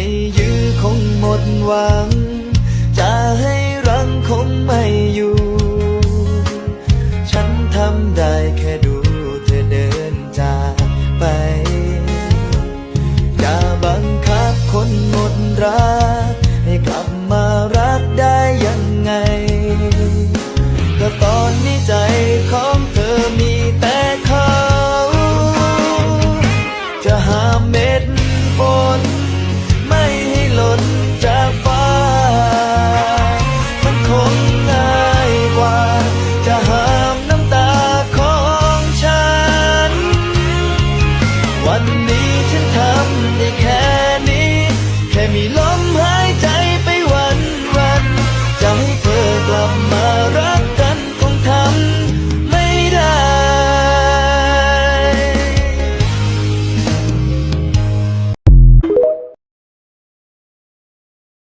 ให้ยื้อคงหมดหวัง จะให้รังคงไม่อยู่ ฉันทำได้แค่ดูเธอเดินจากไป อย่าบังคับคนหมดรัก